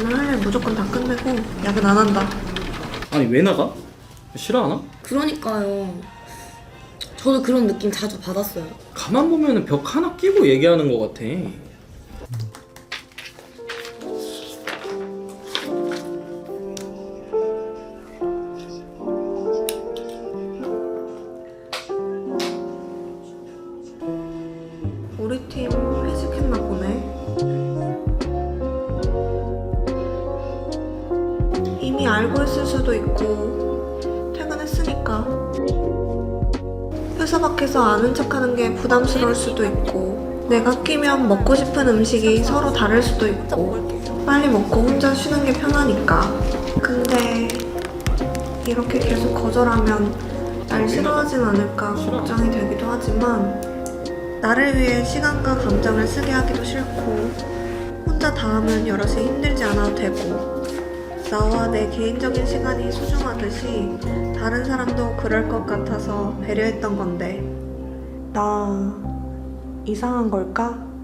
오늘 할 일 무조건 다 끝내고 야근 안 한다. 아니 왜 나가? 싫어하나? 그러니까요. 저도 그런 느낌 자주 받았어요. 가만 보면은 벽 하나 끼고 얘기하는 것 같아. 이미 알고 있을 수도 있고 퇴근했으니까. 회사 밖에서 아는 척하는 게 부담스러울 수도 있고 내가 끼면 먹고 싶은 음식이 서로 다를 수도 있고 빨리 먹고 혼자 쉬는 게 편하니까. 근데 이렇게 계속 거절하면 날 싫어하진 않을까 걱정이 되기도 하지만 나를 위해 시간과 감정을 쓰게 하기도 싫고 혼자 다 하면 여럿이 힘들지 않아도 되고 나와 내 개인적인 시간이 소중하듯이 다른 사람도 그럴 것 같아서 배려했던 건데 나 이상한 걸까?